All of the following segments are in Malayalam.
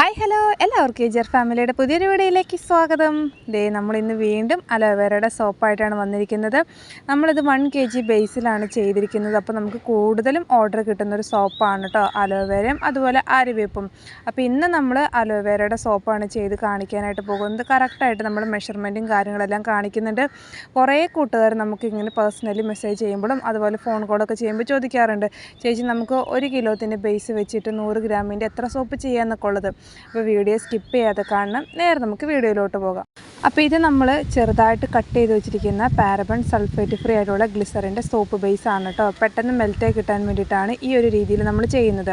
Hi hello. എല്ലാവർക്കും ഏജർ ഫാമിലിയുടെ പുതിയൊരു വീഡിയോയിലേക്ക് സ്വാഗതം. ദേ നമ്മൾ ഇന്ന് വീണ്ടും അലോവേരയുടെ സോപ്പായിട്ടാണ് വന്നിരിക്കുന്നത്. നമ്മളിത് വൺ കെ ജി ബേസിലാണ് ചെയ്തിരിക്കുന്നത്. അപ്പോൾ നമുക്ക് കൂടുതലും ഓർഡർ കിട്ടുന്ന ഒരു സോപ്പാണ് കേട്ടോ അലോവേരയും അതുപോലെ ആര്യവേപ്പും അപ്പോൾ ഇന്ന് നമ്മൾ അലോവേരയുടെ സോപ്പാണ് ചെയ്ത് കാണിക്കാനായിട്ട് പോകുന്നത്. കറക്റ്റായിട്ട് നമ്മൾ മെഷർമെന്റും കാര്യങ്ങളെല്ലാം കാണിക്കുന്നുണ്ട്. കുറേ കൂട്ടുകാർ നമുക്ക് ഇങ്ങനെ പേഴ്സണലി മെസ്സേജ് ചെയ്യുമ്പോഴും അതുപോലെ ഫോൺ കോളൊക്കെ ചെയ്യുമ്പോൾ ചോദിക്കാറുണ്ട്. ചേച്ചി നമുക്ക് ഒരു കിലോത്തിന്റെ ബേസ് വെച്ചിട്ട് നൂറ് ഗ്രാമിന്റെ എത്ര സോപ്പ് ചെയ്യാമെന്നൊക്കെ ഉള്ളത്. അപ്പോൾ വീഡിയോ സ്കിപ്പ് ചെയ്യാതെ കാണണം. നേരെ നമുക്ക് വീഡിയോയിലോട്ട് പോകാം. അപ്പോൾ ഇത് നമ്മൾ ചെറുതായിട്ട് കട്ട് ചെയ്ത് വെച്ചിരിക്കുന്ന പാരബൺ സൾഫേറ്റ് ഫ്രീ ആയിട്ടുള്ള ഗ്ലിസറിന്റെ സോപ്പ് ബേസ് ആണ് കേട്ടോ. പെട്ടെന്ന് മെൽറ്റായി കിട്ടാൻ വേണ്ടിയിട്ടാണ് ഈ ഒരു രീതിയിൽ നമ്മൾ ചെയ്യുന്നത്.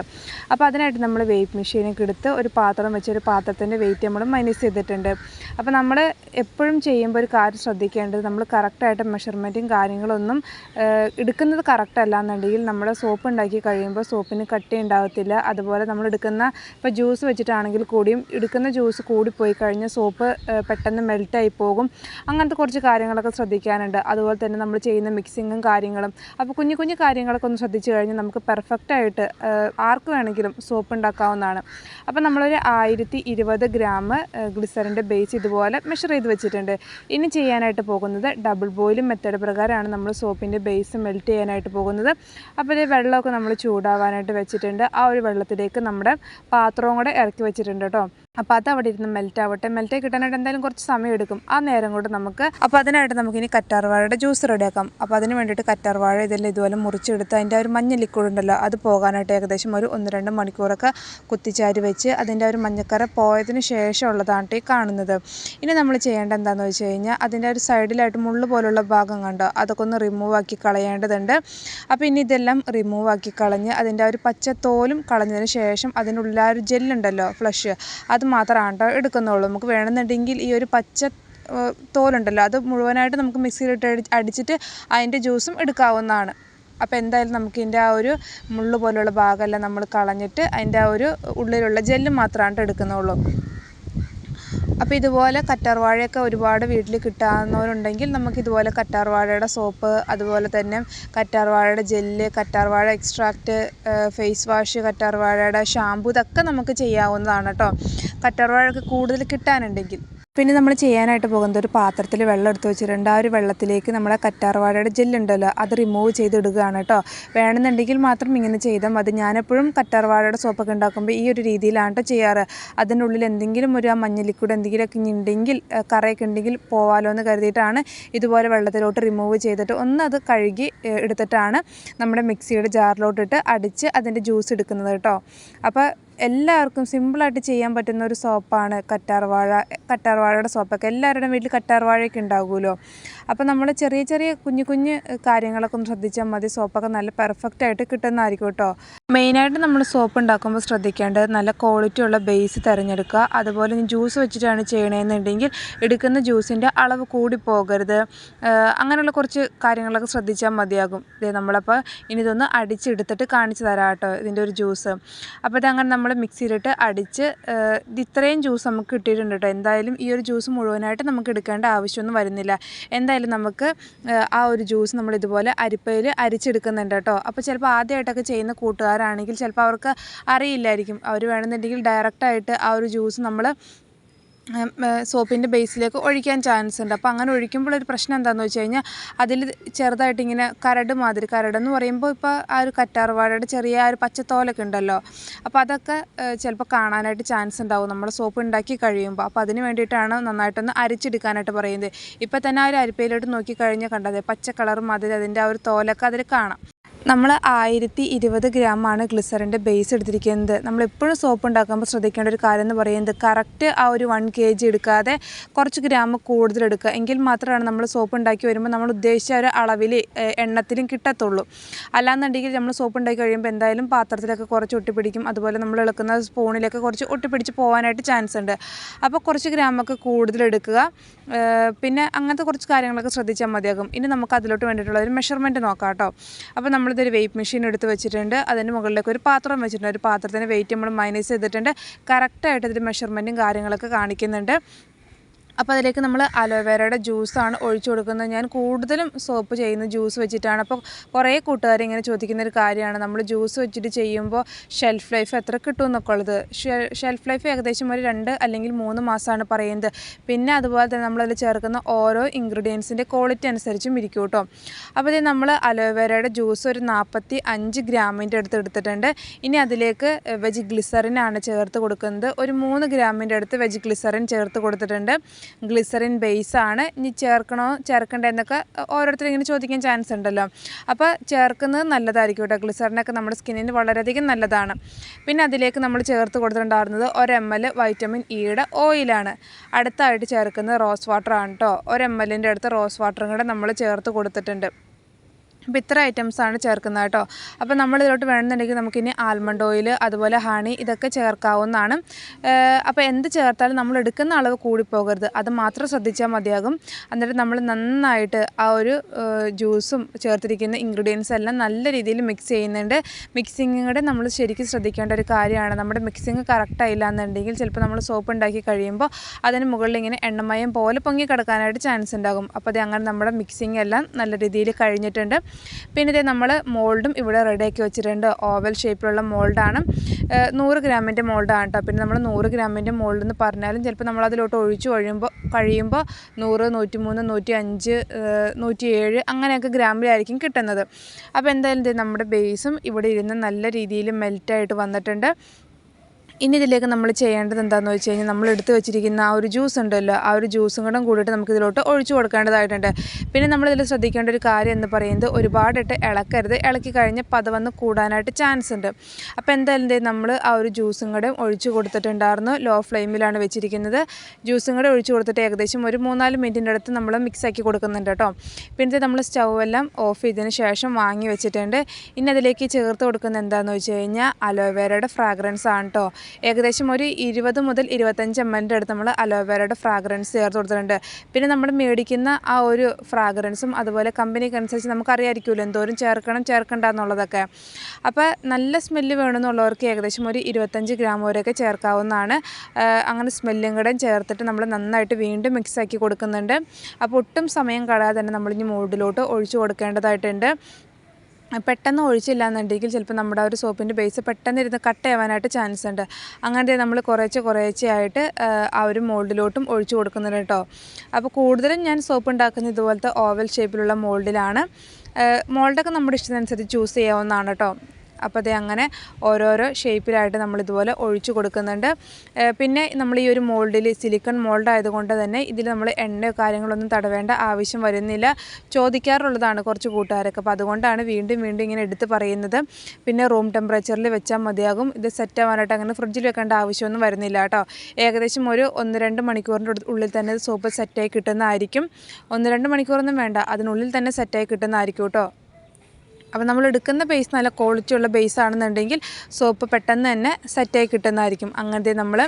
അപ്പോൾ അതിനായിട്ട് നമ്മൾ വെയിറ്റ് മെഷീനൊക്കെ എടുത്ത് ഒരു പാത്രം വെച്ച് ഒരു പാത്രത്തിന്റെ വെയിറ്റ് നമ്മൾ മൈനസ് ചെയ്തിട്ടുണ്ട്. അപ്പോൾ നമ്മൾ എപ്പോഴും ചെയ്യുമ്പോൾ ഒരു കാര്യം ശ്രദ്ധിക്കേണ്ടത് നമ്മൾ കറക്റ്റായിട്ട് മെഷർമെന്റും കാര്യങ്ങളൊന്നും എടുക്കുന്നത് കറക്റ്റ് അല്ല എന്നുണ്ടെങ്കിൽ നമ്മുടെ സോപ്പ് ഉണ്ടാക്കി കഴിയുമ്പോൾ സോപ്പിന് കട്ടി ഉണ്ടാകത്തില്ല അതുപോലെ നമ്മൾ എടുക്കുന്ന ഇപ്പോൾ ജ്യൂസ് വെച്ചിട്ടാണെങ്കിൽ കൂടിയും എടുക്കുന്ന ജ്യൂസ് കൂടിപ്പോയി കഴിഞ്ഞാൽ സോപ്പ് പെട്ടെന്ന് മെൽറ്റായി പോകും. അങ്ങനത്തെ കുറച്ച് കാര്യങ്ങളൊക്കെ ശ്രദ്ധിക്കാനുണ്ട്. അതുപോലെ തന്നെ നമ്മൾ ചെയ്യുന്ന മിക്സിങ്ങും കാര്യങ്ങളും. അപ്പോൾ കുഞ്ഞു കുഞ്ഞു കാര്യങ്ങളൊക്കെ ഒന്ന് ശ്രദ്ധിച്ചു കഴിഞ്ഞാൽ നമുക്ക് പെർഫെക്റ്റായിട്ട് ആർക്ക് വേണമെങ്കിലും സോപ്പ് ഉണ്ടാക്കാവുന്നതാണ്. അപ്പോൾ നമ്മളൊരു ആയിരത്തി ഇരുപത് ഗ്രാം ഗ്ലിസറിന്റെ ബേസ് ഇതുപോലെ മെഷർ ചെയ്ത് വെച്ചിട്ടുണ്ട്. ഇനി ചെയ്യാനായിട്ട് പോകുന്നത് ഡബിൾ ബോയിലും മെത്തേഡ് പ്രകാരമാണ് നമ്മൾ സോപ്പിന്റെ ബേസ് മെൽറ്റ് ചെയ്യാനായിട്ട് പോകുന്നത്. അപ്പോൾ ഇത് വെള്ളമൊക്കെ നമ്മൾ ചൂടാവാനായിട്ട് വെച്ചിട്ടുണ്ട്. ആ ഒരു വെള്ളത്തിലേക്ക് നമ്മുടെ പാത്രവും കൂടെ ഇറക്കി വെച്ചിട്ടുണ്ട് കേട്ടോ. അപ്പോൾ അത് അവിടെ ഇരുന്ന് മെൽറ്റ് ആവട്ടെ. മെൽറ്റ് കിട്ടാനായിട്ട് എന്തായാലും കുറച്ച് സമയം എടുക്കും. ആ നേരം കൊണ്ട് നമുക്ക് അപ്പോൾ അതിനായിട്ട് നമുക്കിനി കറ്റാർവാഴയുടെ ജ്യൂസ് റെഡിയാക്കാം. അപ്പോൾ അതിന് വേണ്ടിയിട്ട് കറ്റാർവാഴ ഇതെല്ലാം ഇതുപോലെ മുറിച്ചെടുത്ത് അതിന്റെ ഒരു മഞ്ഞ ലിക്വിഡ് ഉണ്ടല്ലോ അത് പോകാനായിട്ട് ഏകദേശം ഒരു ഒന്ന് രണ്ട് മണിക്കൂറൊക്കെ കുത്തിച്ചാരി വെച്ച് അതിന്റെ ഒരു മഞ്ഞക്കറ പോയതിന് ശേഷമുള്ളതാണ് ഈ കാണുന്നത്. ഇനി നമ്മൾ ചെയ്യേണ്ട എന്താണെന്ന് വെച്ച് കഴിഞ്ഞാൽ അതിന്റെ ഒരു സൈഡിലായിട്ട് മുള്ള് പോലുള്ള ഭാഗം കണ്ടോ അതൊക്കെ ഒന്ന് റിമൂവ് ആക്കി കളയേണ്ടതുണ്ട്. അപ്പോൾ ഇനി ഇതെല്ലാം റിമൂവ് ആക്കി കളഞ്ഞ് അതിന്റെ ഒരു പച്ച തോലും കളഞ്ഞതിന് ശേഷം അതിനുള്ളിൽ ആ ഒരു ജെല്ലുണ്ടല്ലോ ഫ്ലഷ് അത് മാത്രമാണ് കേട്ടോ എടുക്കുന്നുള്ളൂ. നമുക്ക് വേണമെന്നുണ്ടെങ്കിൽ ഈ ഒരു പച്ച തോലുണ്ടല്ലോ അത് മുഴുവനായിട്ട് നമുക്ക് മിക്സിയിലിട്ട് അടി- അടിച്ചിട്ട് അതിന്റെ ജ്യൂസും എടുക്കാവുന്നതാണ്. അപ്പോൾ എന്തായാലും നമുക്ക് ഇതിന്റെ ആ ഒരു മുള്ളു പോലെയുള്ള ഭാഗമെല്ലാം നമ്മൾ കളഞ്ഞിട്ട് അതിന്റെ ആ ഒരു ഉള്ളിലുള്ള ജെല്ല് മാത്രമാണ് എടുക്കുന്നുള്ളൂ. അപ്പോൾ ഇതുപോലെ കറ്റാർവാഴയൊക്കെ ഒരുപാട് വീട്ടിൽ കിട്ടാവുന്നവരുണ്ടെങ്കിൽ നമുക്ക് ഇതുപോലെ കറ്റാർവാഴയുടെ സോപ്പ് അതുപോലെ തന്നെ കറ്റാർവാഴയുടെ ജെല്ല് കറ്റാർവാഴ എക്സ്ട്രാക്റ്റ് ഫേസ് വാഷ് കറ്റാർവാഴയുടെ ഷാമ്പു ഇതൊക്കെ നമുക്ക് ചെയ്യാവുന്നതാണ് കേട്ടോ. കറ്റാർവാഴയൊക്കെ കൂടുതൽ കിട്ടാനുണ്ടെങ്കിൽ. പിന്നെ നമ്മൾ ചെയ്യാനായിട്ട് പോകുന്നത് ഒരു പാത്രത്തിൽ വെള്ളം എടുത്ത് വെച്ചിട്ടുണ്ട്. ആ ഒരു വെള്ളത്തിലേക്ക് നമ്മുടെ കറ്റാർവാഴയുടെ ജെല്ലുണ്ടല്ലോ അത് റിമൂവ് ചെയ്തിടുകയാണ് കേട്ടോ വേണമെന്നുണ്ടെങ്കിൽ മാത്രം ഇങ്ങനെ ചെയ്താൽ മതി. ഞാനെപ്പോഴും കറ്റാർവാഴയുടെ സോപ്പൊക്കെ ഉണ്ടാക്കുമ്പോൾ ഈ ഒരു രീതിയിലാണ് കേട്ടോ ചെയ്യാറ്. അതിനുള്ളിൽ എന്തെങ്കിലും ഒരു ആ മഞ്ഞ ലിക്വിഡ് എന്തെങ്കിലുമൊക്കെ ഉണ്ടെങ്കിൽ കറയൊക്കെ ഉണ്ടെങ്കിൽ പോവാലോ എന്ന് കരുതിയിട്ടാണ് ഇതുപോലെ വെള്ളത്തിലോട്ട് റിമൂവ് ചെയ്തിട്ട് ഒന്ന് അത് കഴുകി എടുത്തിട്ടാണ് നമ്മുടെ മിക്സിയുടെ ജാറിലോട്ടിട്ട് അടിച്ച് അതിന്റെ ജ്യൂസ് എടുക്കുന്നത് കേട്ടോ അപ്പോൾ എല്ലാവർക്കും സിമ്പിളായിട്ട് ചെയ്യാൻ പറ്റുന്ന ഒരു സോപ്പാണ് കറ്റാർവാഴ കറ്റാർവാഴയുടെ സോപ്പൊക്കെ. എല്ലാവരുടെയും വീട്ടിൽ കറ്റാർവാഴയൊക്കെ ഉണ്ടാകുമല്ലോ. അപ്പോൾ നമ്മൾ ചെറിയ ചെറിയ കുഞ്ഞു കുഞ്ഞു കാര്യങ്ങളൊക്കെ ഒന്ന് ശ്രദ്ധിച്ചാൽ മതി. സോപ്പൊക്കെ നല്ല പെർഫെക്റ്റ് ആയിട്ട് കിട്ടുന്നതായിരിക്കും കേട്ടോ. മെയിനായിട്ട് നമ്മൾ സോപ്പ് ഉണ്ടാക്കുമ്പോൾ ശ്രദ്ധിക്കേണ്ടത് നല്ല ക്വാളിറ്റി ഉള്ള ബേസ് തിരഞ്ഞെടുക്കുക. അതുപോലെ ജ്യൂസ് വെച്ചിട്ടാണ് ചെയ്യണമെന്നുണ്ടെങ്കിൽ എടുക്കുന്ന ജ്യൂസിന്റെ അളവ് കൂടി പോകരുത്. അങ്ങനെയുള്ള കുറച്ച് കാര്യങ്ങളൊക്കെ ശ്രദ്ധിച്ചാൽ മതിയാകും. ഇത് നമ്മളപ്പോൾ ഇനി ഇതൊന്ന് അടിച്ചെടുത്തിട്ട് കാണിച്ചു തരാം കേട്ടോ ഇതിന്റെ ഒരു ജ്യൂസ് അപ്പോൾ ഇതങ്ങനെ നമ്മൾ മിക്സിയിലിട്ട് അടിച്ച് ഇത്രയും ജ്യൂസ് നമുക്ക് കിട്ടിയിട്ടുണ്ട് കേട്ടോ. എന്തായാലും ഈ ഒരു ജ്യൂസ് മുഴുവനായിട്ട് നമുക്ക് എടുക്കേണ്ട ആവശ്യമൊന്നും വരുന്നില്ല. എന്തായാലും നമുക്ക് ആ ഒരു ജ്യൂസ് നമ്മൾ ഇതുപോലെ അരിപ്പയിൽ അരിച്ചെടുക്കുന്നുണ്ട് കേട്ടോ. അപ്പോൾ ചിലപ്പോൾ ആദ്യമായിട്ടൊക്കെ ചെയ്യുന്ന കൂട്ടുകാരാണെങ്കിൽ ചിലപ്പോൾ അവർക്ക് അറിയില്ലായിരിക്കും. അവർ വേണമെന്നുണ്ടെങ്കിൽ ഡയറക്റ്റായിട്ട് ആ ഒരു ജ്യൂസ് നമ്മൾ സോപ്പിന്റെ ബേസിലേക്ക് ഒഴിക്കാൻ ചാൻസ് ഉണ്ട്. അപ്പോൾ അങ്ങനെ ഒഴിക്കുമ്പോഴൊരു പ്രശ്നം എന്താണെന്ന് വെച്ച് കഴിഞ്ഞാൽ അതിൽ ചെറുതായിട്ട് ഇങ്ങനെ കരട് മാതിരി കരടെന്ന് പറയുമ്പോൾ ഇപ്പോൾ ആ ഒരു കറ്റാർവാഴയുടെ ചെറിയ ആ ഒരു പച്ചത്തോലൊക്കെ ഉണ്ടല്ലോ. അപ്പോൾ അതൊക്കെ ചിലപ്പോൾ കാണാനായിട്ട് ചാൻസ് ഉണ്ടാവും. നമ്മൾ സോപ്പ് ഉണ്ടാക്കി കഴിയുമ്പോൾ അപ്പോൾ അതിന് വേണ്ടിയിട്ടാണ് നന്നായിട്ടൊന്ന് അരിച്ചെടുക്കാനായിട്ട് പറയുന്നത്. ഇപ്പോൾ തന്നെ ആ ഒരു അരിപ്പയിലോട്ട് നോക്കിക്കഴിഞ്ഞാൽ കണ്ടത് പച്ച കളർ മാതിരി അതിന്റെ ആ ഒരു തോലൊക്കെ അതിൽ കാണാം. നമ്മൾ ആയിരത്തി ഇരുപത് ഗ്രാമാണ് ഗ്ലിസറിന്റെ ബേസ് എടുത്തിരിക്കുന്നത്. നമ്മൾ എപ്പോഴും സോപ്പ് ഉണ്ടാക്കുമ്പോൾ ശ്രദ്ധിക്കേണ്ട ഒരു കാര്യം എന്ന് പറയുന്നത് കറക്റ്റ് ആ ഒരു വൺ കെ ജി എടുക്കാതെ കുറച്ച് ഗ്രാം കൂടുതൽ എടുക്കുക. എങ്കിൽ മാത്രമാണ് നമ്മൾ സോപ്പ് ഉണ്ടാക്കി വരുമ്പോൾ നമ്മൾ ഉദ്ദേശിച്ച ഒരു അളവിൽ എണ്ണത്തിലും കിട്ടത്തുള്ളൂ. അല്ലാന്നുണ്ടെങ്കിൽ നമ്മൾ സോപ്പ് ഉണ്ടാക്കി കഴിയുമ്പോൾ എന്തായാലും പാത്രത്തിലൊക്കെ കുറച്ച് ഒട്ടിപ്പിടിക്കും. അതുപോലെ നമ്മൾ ഇളക്കുന്ന സ്പൂണിലൊക്കെ കുറച്ച് ഒട്ടിപ്പിടിച്ച് പോകാനായിട്ട് ചാൻസ് ഉണ്ട്. അപ്പോൾ കുറച്ച് ഗ്രാമൊക്കെ കൂടുതൽ എടുക്കുക. പിന്നെ അങ്ങനത്തെ കുറച്ച് കാര്യങ്ങളൊക്കെ ശ്രദ്ധിച്ചാൽ മതിയാകും. ഇനി നമുക്ക് അതിലോട്ട് വേണ്ടിയിട്ടുള്ള ഒരു മെഷർമെന്റ് നോക്കാം കേട്ടോ. അപ്പോൾ നമ്മളിതൊരു വെയിറ്റ് മെഷീൻ എടുത്ത് വെച്ചിട്ടുണ്ട്. അതിന് മുകളിലേക്ക് ഒരു പാത്രം വെച്ചിട്ടുണ്ട്. ഒരു പാത്രത്തിന്റെ വെയിറ്റ് നമ്മൾ മൈനസ് ചെയ്തിട്ടുണ്ട്. കറക്റ്റായിട്ട് ഇതിന്റെ മെഷർമെന്റും കാര്യങ്ങളൊക്കെ കാണിക്കുന്നുണ്ട്. അപ്പോൾ അതിലേക്ക് നമ്മൾ അലോവേരയുടെ ജ്യൂസാണ് ഒഴിച്ചു കൊടുക്കുന്നത്. ഞാൻ കൂടുതലും സോപ്പ് ചെയ്യുന്ന ജ്യൂസ് വെച്ചിട്ടാണ്. അപ്പോൾ കുറേ കൂട്ടുകാർ ഇങ്ങനെ ചോദിക്കുന്ന ഒരു കാര്യമാണ്. നമ്മൾ ജ്യൂസ് വെച്ചിട്ട് ചെയ്യുമ്പോൾ ഷെൽഫ് ലൈഫ് എത്ര കിട്ടും എന്നൊക്കെ ഉള്ളത് ഷെൽഫ് ലൈഫ് ഏകദേശം ഒരു രണ്ട് അല്ലെങ്കിൽ മൂന്ന് മാസമാണ് പറയുന്നത്. പിന്നെ അതുപോലെ തന്നെ നമ്മളതിൽ ചേർക്കുന്ന ഓരോ ഇൻഗ്രീഡിയൻസിന്റെ ക്വാളിറ്റി അനുസരിച്ചും ഇരിക്കും കേട്ടോ. അപ്പോൾ ഇത് നമ്മൾ അലോവേരയുടെ ജ്യൂസ് ഒരു നാൽപ്പത്തി അഞ്ച് ഗ്രാമിന്റെ അടുത്ത് എടുത്തിട്ടുണ്ട്. ഇനി അതിലേക്ക് വെജ് ഗ്ലിസറിനാണ് ചേർത്ത് കൊടുക്കുന്നത്. ഒരു മൂന്ന് ഗ്രാമിന്റെ അടുത്ത് വെജ് ഗ്ലിസറിൻ ചേർത്ത് കൊടുത്തിട്ടുണ്ട്. ഗ്ലിസറിൻ ആണ്. ഇനി ചേർക്കണോ ചേർക്കണ്ടേ എന്നൊക്കെ ഓരോരുത്തരും ഇങ്ങനെ ചോദിക്കാൻ ചാൻസ് ഉണ്ടല്ലോ. അപ്പോൾ ചേർക്കുന്നത് നല്ലതായിരിക്കും കേട്ടോ. ഗ്ലിസറിനൊക്കെ നമ്മുടെ സ്കിന്നിന് വളരെയധികം നല്ലതാണ്. പിന്നെ അതിലേക്ക് നമ്മൾ ചേർത്ത് കൊടുത്തിട്ടുണ്ടായിരുന്നത് ഒരു എം എൽ വൈറ്റമിൻ ഇയുടെ ഓയിലാണ് അടുത്തായിട്ട് ചേർക്കുന്നത് റോസ് വാട്ടറാണ് കേട്ടോ. ഒരു എം എല്ലിന്റെ അടുത്ത് റോസ് വാട്ടറും കൂടെ നമ്മൾ ചേർത്ത് കൊടുത്തിട്ടുണ്ട്. അപ്പോൾ ഇത്ര ഐറ്റംസാണ് ചേർക്കുന്നത് കേട്ടോ. അപ്പോൾ നമ്മൾ ഇതിലോട്ട് വേണമെന്നുണ്ടെങ്കിൽ നമുക്കിനി ആൽമണ്ട് ഓയിൽ അതുപോലെ ഹണി ഇതൊക്കെ ചേർക്കാവുന്നതാണ്. അപ്പോൾ എന്ത് ചേർത്താലും നമ്മൾ എടുക്കുന്ന അളവ് കൂടിപ്പോകരുത്. അത് മാത്രം ശ്രദ്ധിച്ചാൽ മതിയാകും. എന്നിട്ട് നമ്മൾ നന്നായിട്ട് ആ ഒരു ജ്യൂസും ചേർത്തിരിക്കുന്ന ഇൻഗ്രീഡിയൻസ് എല്ലാം നല്ല രീതിയിൽ മിക്സ് ചെയ്യുന്നുണ്ട്. മിക്സിങ്ങിടെ നമ്മൾ ശരിക്കും ശ്രദ്ധിക്കേണ്ട ഒരു കാര്യമാണ്. നമ്മുടെ മിക്സിങ് കറക്റ്റ് ആയില്ല എന്നുണ്ടെങ്കിൽ ചിലപ്പോൾ നമ്മൾ സോപ്പ് ഉണ്ടാക്കി കഴിയുമ്പോൾ അതിന് മുകളിൽ ഇങ്ങനെ എണ്ണമയം പോലെ പൊങ്ങി കിടക്കാനായിട്ട് ചാൻസ് ഉണ്ടാകും. അപ്പോൾ അത് അങ്ങനെ നമ്മുടെ മിക്സിങ് എല്ലാം നല്ല രീതിയിൽ കഴിഞ്ഞിട്ടുണ്ട്. പിന്നെ ഇതേ നമ്മൾ മോൾഡും ഇവിടെ റെഡിയാക്കി വെച്ചിട്ടുണ്ട്. ഓവൽ ഷേപ്പിലുള്ള മോൾഡാണ്. നൂറ് ഗ്രാമിന്റെ മോൾഡാണ് കേട്ടോ. പിന്നെ നമ്മൾ നൂറ് ഗ്രാമിന്റെ മോൾഡ് എന്ന് പറഞ്ഞാലും ചിലപ്പോൾ നമ്മൾ അതിലോട്ട് ഒഴിച്ച് കഴിയുമ്പോൾ കഴിയുമ്പോൾ നൂറ് നൂറ്റി മൂന്ന് നൂറ്റി അഞ്ച് നൂറ്റി ഏഴ് അങ്ങനെയൊക്കെ ഗ്രാമിലായിരിക്കും കിട്ടുന്നത്. അപ്പോൾ എന്തായാലും നമ്മുടെ ബേസും ഇവിടെ ഇരുന്ന് നല്ല രീതിയിൽ മെൽറ്റായിട്ട് വന്നിട്ടുണ്ട്. ഇനി ഇതിലേക്ക് നമ്മൾ ചെയ്യേണ്ടത് എന്താണെന്ന് വെച്ച് കഴിഞ്ഞാൽ നമ്മൾ എടുത്ത് വെച്ചിരിക്കുന്ന ആ ഒരു ജ്യൂസ് ഉണ്ടല്ലോ ആ ഒരു ജ്യൂസും കൂടെ കൂടിയിട്ട് നമുക്ക് ഇതിലോട്ട് ഒഴിച്ചു കൊടുക്കേണ്ടതായിട്ടുണ്ട്. പിന്നെ നമ്മൾ നമ്മളിതിൽ ശ്രദ്ധിക്കേണ്ട ഒരു കാര്യം എന്ന് പറയുന്നത് ഒരുപാടിട്ട് ഇളക്കരുത്. ഇളക്കി കഴിഞ്ഞ് പതവന്ന് കൂടാനായിട്ട് ചാൻസ് ഉണ്ട്. അപ്പോൾ എന്തായാലും നമ്മൾ ആ ഒരു ജ്യൂസും കൂടെ ഒഴിച്ചു കൊടുത്തിട്ടുണ്ടായിരുന്നു. ലോ ഫ്ലെയിമിലാണ് വെച്ചിരിക്കുന്നത്. ജ്യൂസും കൂടെ ഒഴിച്ചു കൊടുത്തിട്ട് ഏകദേശം ഒരു മൂന്നാൽ മിനിറ്റിന്റെ അടുത്ത് നമ്മൾ മിക്സ് ആക്കി കൊടുക്കുന്നുണ്ട് കേട്ടോ. പിന്നെ നമ്മൾ സ്റ്റൗ എല്ലാം ഓഫ് ചെയ്തതിന് ശേഷം വാങ്ങി വെച്ചിട്ടുണ്ട്. ഇനി അതിലേക്ക് ചേർത്ത് കൊടുക്കുന്നത് എന്താണെന്ന് വെച്ച് കഴിഞ്ഞാൽ അലോവേരയുടെ ഫ്രാഗ്രൻസ് ആണ് കേട്ടോ. ഏകദേശം ഒരു ഇരുപത് മുതൽ ഇരുപത്തഞ്ച് എം എല്ലിന്റെ അടുത്ത് നമ്മൾ അലോവേരയുടെ ഫ്രാഗ്രൻസ് ചേർത്ത് കൊടുത്തിട്ടുണ്ട്. പിന്നെ നമ്മൾ മേടിക്കുന്ന ആ ഒരു ഫ്രാഗ്രൻസും അതുപോലെ കമ്പനിക്ക് അനുസരിച്ച് നമുക്കറിയാമായിരിക്കുമല്ലോ എന്തോരം ചേർക്കണം ചേർക്കണ്ട എന്നുള്ളതൊക്കെ. അപ്പോൾ നല്ല സ്മെല്ല് വേണമെന്നുള്ളവർക്ക് ഏകദേശം ഒരു ഇരുപത്തഞ്ച് ഗ്രാം വരെയൊക്കെ ചേർക്കാവുന്നതാണ്. അങ്ങനെ സ്മെല്ലും കൂടെ ചേർത്തിട്ട് നമ്മൾ നന്നായിട്ട് വീണ്ടും മിക്സ് ആക്കി കൊടുക്കുന്നുണ്ട്. അപ്പോൾ ഒട്ടും സമയം കളയാതെ തന്നെ നമ്മളിനി മോഡിലോട്ട് ഒഴിച്ചു കൊടുക്കേണ്ടതായിട്ടുണ്ട്. പെട്ടെന്ന് ഒഴിച്ചില്ല എന്നുണ്ടെങ്കിൽ ചിലപ്പോൾ നമ്മുടെ ആ ഒരു സോപ്പിന്റെ ബേസ് പെട്ടെന്ന് ഇരുന്ന് കട്ട് ചെയ്യാനായിട്ട് ചാൻസ് ഉണ്ട്. അങ്ങനെ നമ്മൾ കുറേശ്ശെ കുറേശ്ശെ ആയിട്ട് ആ ഒരു മോൾഡിലോട്ടും ഒഴിച്ചു കൊടുക്കുന്നുണ്ട് കേട്ടോ അപ്പോൾ കൂടുതലും ഞാൻ സോപ്പ് ഉണ്ടാക്കുന്നത് ഇതുപോലത്തെ ഓവൽ ഷേപ്പിലുള്ള മോൾഡിലാണ് മോൾഡൊക്കെ നമ്മുടെ ഇഷ്ടത്തിനനുസരിച്ച് ചൂസ് ചെയ്യാവുന്നതാണ് കേട്ടോ അപ്പോൾ അതേ അങ്ങനെ ഓരോരോ ഷേപ്പിലായിട്ട് നമ്മൾ ഇതുപോലെ ഒഴിച്ചു കൊടുക്കുന്നുണ്ട്. പിന്നെ നമ്മൾ ഈ ഒരു മോൾഡിൽ സിലിക്കൺ മോൾഡ് ആയതുകൊണ്ട് തന്നെ ഇതിൽ നമ്മൾ എണ്ണയോ കാര്യങ്ങളൊന്നും തടവേണ്ട ആവശ്യം വരുന്നില്ല. ചോദിക്കാറുള്ളതാണ് കുറച്ച് കൂട്ടുകാരൊക്കെ. അപ്പോൾ അതുകൊണ്ടാണ് വീണ്ടും വീണ്ടും ഇങ്ങനെ എടുത്ത് പറയുന്നത്. പിന്നെ റൂം ടെമ്പറേച്ചറിൽ വെച്ചാൽ മതിയാകും. ഇത് സെറ്റ് ആവാനായിട്ട് അങ്ങനെ ഫ്രിഡ്ജിൽ വെക്കേണ്ട ആവശ്യമൊന്നും വരുന്നില്ല കേട്ടോ. ഏകദേശം ഒരു ഒന്ന് രണ്ട് മണിക്കൂറിന്റെ ഉള്ളിൽ തന്നെ സോപ്പ് സെറ്റായി കിട്ടുന്നതായിരിക്കും. ഒന്ന് രണ്ട് മണിക്കൂറൊന്നും വേണ്ട. അതിനുള്ളിൽ തന്നെ സെറ്റായി കിട്ടുന്നതായിരിക്കും കേട്ടോ. അപ്പോൾ നമ്മൾ എടുക്കുന്ന ബേസ് നല്ല ക്വാളിറ്റി ഉള്ള ബേസ് ആണെന്നുണ്ടെങ്കിൽ സോപ്പ് പെട്ടെന്ന് തന്നെ സെറ്റായി കിട്ടുന്നതായിരിക്കും. അങ്ങനത്തെ നമ്മൾ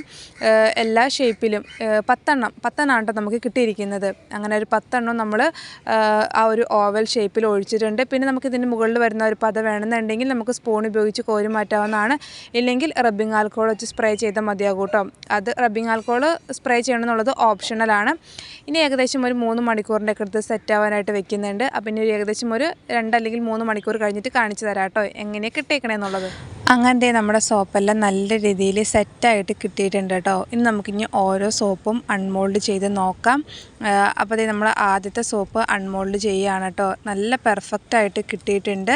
എല്ലാ ഷേപ്പിലും പത്തെണ്ണം പത്തെണ്ണം നമുക്ക് കിട്ടിയിരിക്കുന്നത്. അങ്ങനെ ഒരു പത്തെണ്ണം നമ്മൾ ആ ഒരു ഓവൽ ഷേപ്പിൽ ഒഴിച്ചിട്ടുണ്ട്. പിന്നെ നമുക്ക് ഇതിന് മുകളിൽ വരുന്ന ഒരു പത വേണമെന്നുണ്ടെങ്കിൽ നമുക്ക് സ്പൂൺ ഉപയോഗിച്ച് കോരി മാറ്റാവുന്നതാണ്. ഇല്ലെങ്കിൽ റബ്ബിംഗ് ആൽക്കോൾ വെച്ച് സ്പ്രേ ചെയ്താൽ മതിയാകും കേട്ടോ. അത് റബ്ബിംഗ് ആൽക്കോൾ സ്പ്രേ ചെയ്യണം എന്നുള്ളത് ഓപ്ഷണലാണ് ഇനി ഏകദേശം ഒരു മൂന്ന് മണിക്കൂറിന്റെ അടുത്ത് സെറ്റ് ആവാനായിട്ട് വെക്കുന്നുണ്ട്. അപ്പം ഇനി ഒരു ഏകദേശം ഒരു രണ്ട് അല്ലെങ്കിൽ മൂന്ന് മണിക്കൂർ കഴിഞ്ഞിട്ട് കാണിച്ചു തരാം കേട്ടോ. എങ്ങനെയാണ് കിട്ടിയേക്കണേന്നുള്ളത് അങ്ങനത്തെ നമ്മുടെ സോപ്പെല്ലാം നല്ല രീതിയിൽ സെറ്റായിട്ട് കിട്ടിയിട്ടുണ്ട് കേട്ടോ. ഇനി നമുക്കിനി ഓരോ സോപ്പും അൺമോൾഡ് ചെയ്ത് നോക്കാം. അപ്പോൾ നമ്മൾ ആദ്യത്തെ സോപ്പ് അൺമോൾഡ് ചെയ്യുകയാണ് കേട്ടോ. നല്ല പെർഫെക്റ്റായിട്ട് കിട്ടിയിട്ടുണ്ട്.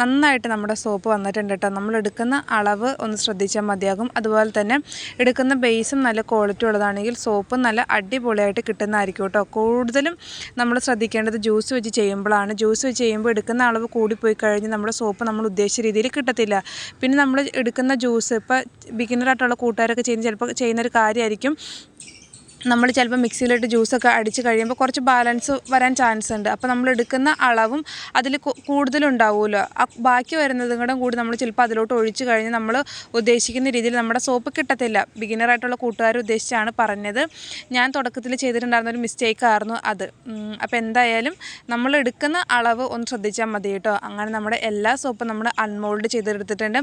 നന്നായിട്ട് നമ്മുടെ സോപ്പ് വന്നിട്ടുണ്ട് കേട്ടോ. നമ്മൾ എടുക്കുന്ന അളവ് ഒന്ന് ശ്രദ്ധിച്ചാൽ മതിയാകും. അതുപോലെ തന്നെ എടുക്കുന്ന ബേസും നല്ല ക്വാളിറ്റി ഉള്ളതാണെങ്കിൽ സോപ്പ് നല്ല അടിപൊളിയായിട്ട് കിട്ടുന്നതായിരിക്കും കേട്ടോ. കൂടുതലും നമ്മൾ ശ്രദ്ധിക്കേണ്ടത് ജ്യൂസ് വെച്ച് ചെയ്യുമ്പോഴാണ്. ജ്യൂസ് വെച്ച് ചെയ്യുമ്പോൾ എടുക്കുന്ന അളവ് കൂടിപ്പോയി കഴിഞ്ഞ് നമ്മുടെ സോപ്പ് നമ്മൾ ഉദ്ദേശിച്ച രീതിയിൽ കിട്ടത്തില്ല. പിന്നെ നമ്മൾ എടുക്കുന്ന ജ്യൂസ് ഇപ്പോൾ ബിഗിനറായിട്ടുള്ള കൂട്ടുകാരൊക്കെ ചെയ്യുന്ന ചിലപ്പോൾ ചെയ്യുന്നൊരു കാര്യമായിരിക്കും നമ്മൾ ചിലപ്പോൾ മിക്സിയിലിട്ട് ജ്യൂസൊക്കെ അടിച്ച് കഴിയുമ്പോൾ കുറച്ച് ബാലൻസ് വരാൻ ചാൻസ് ഉണ്ട്. അപ്പോൾ നമ്മൾ എടുക്കുന്ന അളവും അതിൽ കൂടുതലുണ്ടാവുമല്ലോ. ആ ബാക്കി വരുന്നതും കൂടെ കൂടി നമ്മൾ ചിലപ്പോൾ അതിലോട്ട് ഒഴിച്ചു കഴിഞ്ഞ് നമ്മൾ ഉദ്ദേശിക്കുന്ന രീതിയിൽ നമ്മുടെ സോപ്പ് കിട്ടത്തില്ല. ബിഗിനറായിട്ടുള്ള കൂട്ടുകാർ ഉദ്ദേശിച്ചാണ് പറഞ്ഞത്. ഞാൻ തുടക്കത്തിൽ ചെയ്തിട്ടുണ്ടായിരുന്ന ഒരു മിസ്റ്റേക്കായിരുന്നു അത്. അപ്പോൾ എന്തായാലും നമ്മൾ എടുക്കുന്ന അളവ് ഒന്ന് ശ്രദ്ധിച്ചാൽ മതി കേട്ടോ. അങ്ങനെ നമ്മുടെ എല്ലാ സോപ്പും നമ്മൾ അൺമോൾഡ് ചെയ്തെടുത്തിട്ടുണ്ട്.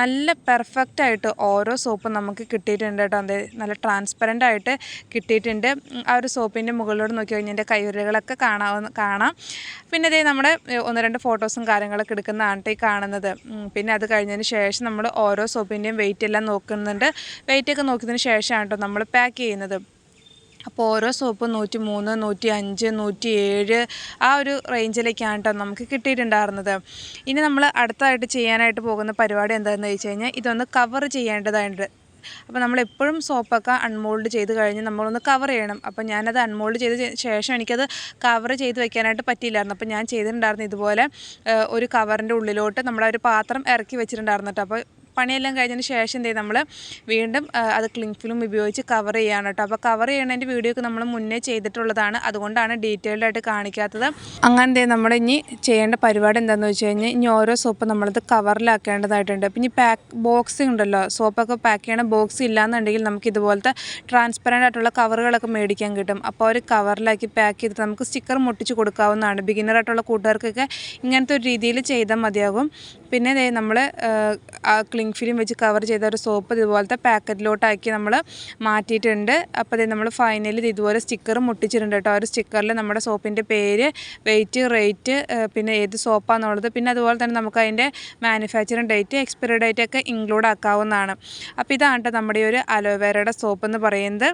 നല്ല പെർഫെക്റ്റായിട്ട് ഓരോ സോപ്പും നമുക്ക് കിട്ടിയിട്ടുണ്ട് കേട്ടോ. അതെ നല്ല ട്രാൻസ്പെറന്റ് ആയിട്ട് കിട്ടിയിട്ടുണ്ട്. ആ ഒരു സോപ്പിന്റെ മുകളിലോട് നോക്കി കഴിഞ്ഞാൽ എന്റെ കൈവിരലുകളൊക്കെ കാണാവുന്ന കാണാം. പിന്നെ അതേ നമ്മുടെ ഒന്ന് രണ്ട് ഫോട്ടോസും കാര്യങ്ങളൊക്കെ എടുക്കുന്നതാണ് ഈ കാണുന്നത്. പിന്നെ അത് കഴിഞ്ഞതിന് ശേഷം നമ്മൾ ഓരോ സോപ്പിന്റെയും വെയിറ്റ് എല്ലാം നോക്കുന്നുണ്ട്. വെയിറ്റ് ഒക്കെ നോക്കിയതിന് ശേഷമാണ് കേട്ടോ നമ്മൾ പാക്ക് ചെയ്യുന്നത്. അപ്പോൾ ഓരോ സോപ്പും നൂറ്റി മൂന്ന് നൂറ്റി അഞ്ച് നൂറ്റി ഏഴ് ആ ഒരു റേഞ്ചിലേക്കാണ് കേട്ടോ നമുക്ക് കിട്ടിയിട്ടുണ്ടായിരുന്നത്. ഇനി നമ്മൾ അടുത്തായിട്ട് ചെയ്യാനായിട്ട് പോകുന്ന പരിപാടി എന്താണെന്ന് വെച്ച് കഴിഞ്ഞാൽ ഇതൊന്ന് കവർ ചെയ്യേണ്ടതായിട്ടുണ്ട് അപ്പോൾ നമ്മൾ എപ്പോഴും സോപ്പൊക്കെ അൺമോൾഡ് ചെയ്ത് കഴിഞ്ഞ് നമ്മളൊന്ന് കവർ ചെയ്യണം. അപ്പോൾ ഞാനത് അൺമോൾഡ് ചെയ്ത ശേഷം എനിക്കത് കവർ ചെയ്ത് വെക്കാനായിട്ട് പറ്റിയില്ലായിരുന്നു. അപ്പോൾ ഞാൻ ചെയ്തിട്ടുണ്ടായിരുന്നു ഇതുപോലെ ഒരു കവറിന്റെ ഉള്ളിലോട്ട് നമ്മളൊരു പാത്രം ഇറക്കി വെച്ചിട്ടുണ്ടായിരുന്നു കേട്ടോ അപ്പോൾ പണിയെല്ലാം കഴിഞ്ഞതിന് ശേഷം എന്തെയ്യും നമ്മൾ വീണ്ടും അത് ക്ലിങ് ഫിലിം ഉപയോഗിച്ച് കവർ ചെയ്യാണ് കേട്ടോ അപ്പോൾ കവർ ചെയ്യണതിന്റെ വീഡിയോ ഒക്കെ നമ്മൾ മുന്നേ ചെയ്തിട്ടുള്ളതാണ്. അതുകൊണ്ടാണ് ഡീറ്റെയിൽഡ് ആയിട്ട് കാണിക്കാത്തത്. അങ്ങനെ ദേ നമ്മൾ ഇനി ചെയ്യേണ്ട പരിപാടി എന്താണെന്ന് വെച്ച് കഴിഞ്ഞാൽ ഇനി ഓരോ സോപ്പ് നമ്മളത് കവറിലാക്കേണ്ടതായിട്ടുണ്ട് പിന്നെ പാക്ക് ബോക്സ് ഉണ്ടല്ലോ. സോപ്പൊക്കെ പാക്ക് ചെയ്യണ ബോക്സ് ഇല്ലാന്നുണ്ടെങ്കിൽ നമുക്ക് ഇതുപോലത്തെ ട്രാൻസ്പെറന്റ് ആയിട്ടുള്ള കവറുകളൊക്കെ മേടിക്കാൻ കിട്ടും. അപ്പോൾ ഒരു കവറിലാക്കി പാക്ക് ചെയ്തിട്ട് നമുക്ക് സ്റ്റിക്കർ മുട്ടിച്ച് കൊടുക്കാവുന്നതാണ്. ബിഗിനർ ആയിട്ടുള്ള കൂട്ടുകാർക്കൊക്കെ ഇങ്ങനത്തെ ഒരു രീതിയിൽ ചെയ്താൽ മതിയാകും. പിന്നെ നമ്മൾ ക്ലിങ് ഫിലിം വെച്ച് കവർ ചെയ്ത ഒരു സോപ്പ് ഇതുപോലത്തെ പാക്കറ്റിലോട്ടാക്കി നമ്മൾ മാറ്റിയിട്ടുണ്ട്. അപ്പോൾ ദേ നമ്മൾ ഫൈനലിൽ ഇതുപോലെ സ്റ്റിക്കർ മുട്ടിച്ചിട്ടുണ്ട് കേട്ടോ. ആ ഒരു സ്റ്റിക്കറിൽ നമ്മുടെ സോപ്പിന്റെ പേര് വെയിറ്റ് റേറ്റ് പിന്നെ ഏത് സോപ്പാണെന്നുള്ളത് പിന്നെ അതുപോലെ തന്നെ നമുക്ക് അതിന്റെ മാനുഫാക്ചറിങ് ഡേറ്റ് എക്സ്പയറി ഡേറ്റ് ഒക്കെ ഇൻക്ലൂഡ് ആക്കാവുന്നതാണ്. അപ്പോൾ ഇതാണ് കേട്ടോ നമ്മുടെ ഒരു അലോവേരയുടെ സോപ്പ് എന്ന് പറയുന്നത്.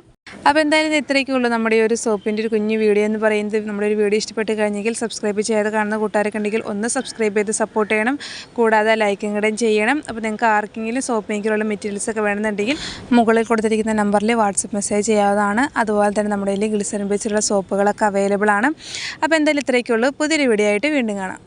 അപ്പോൾ എന്തായാലും ഇത് ഇത്രയൊക്കെ ഉള്ളൂ നമ്മുടെ ഒരു സോപ്പിന്റെ ഒരു കുഞ്ഞു വീഡിയോ എന്ന് പറയുന്നത്. നമ്മുടെ ഒരു വീഡിയോ ഇഷ്ടപ്പെട്ട് കഴിഞ്ഞെങ്കിൽ സബ്സ്ക്രൈബ് ചെയ്യാതെ കാണുന്ന കൂട്ടുകാരൊക്കെ ഉണ്ടെങ്കിൽ ഒന്ന് സബ്സ്ക്രൈബ് ചെയ്ത് സപ്പോർട്ട് ചെയ്യണം. കൂടാതെ ലൈക്കും കൂടെ ചെയ്യണം. അപ്പോൾ നിങ്ങൾക്ക് ആർക്കെങ്കിലും സോപ്പ് മേക്കിലുള്ള മെറ്റീരിയൽസ് ഒക്കെ വേണമെന്നുണ്ടെങ്കിൽ മുകളിൽ കൊടുത്തിരിക്കുന്ന നമ്പറിൽ വാട്സപ്പ് മെസ്സേജ് ചെയ്യാവുന്നതാണ്. അതുപോലെ തന്നെ നമ്മുടെ കയ്യിൽ ഗ്ലിസറിൻ ബേച്ചിലുള്ള സോപ്പുകളൊക്കെ അവൈലബിൾ ആണ്. അപ്പോൾ എന്തായാലും ഇത്രയൊക്കെ ഉള്ളൂ പുതിയൊരു വീഡിയോ ആയിട്ട് വീണ്ടും കാണാം.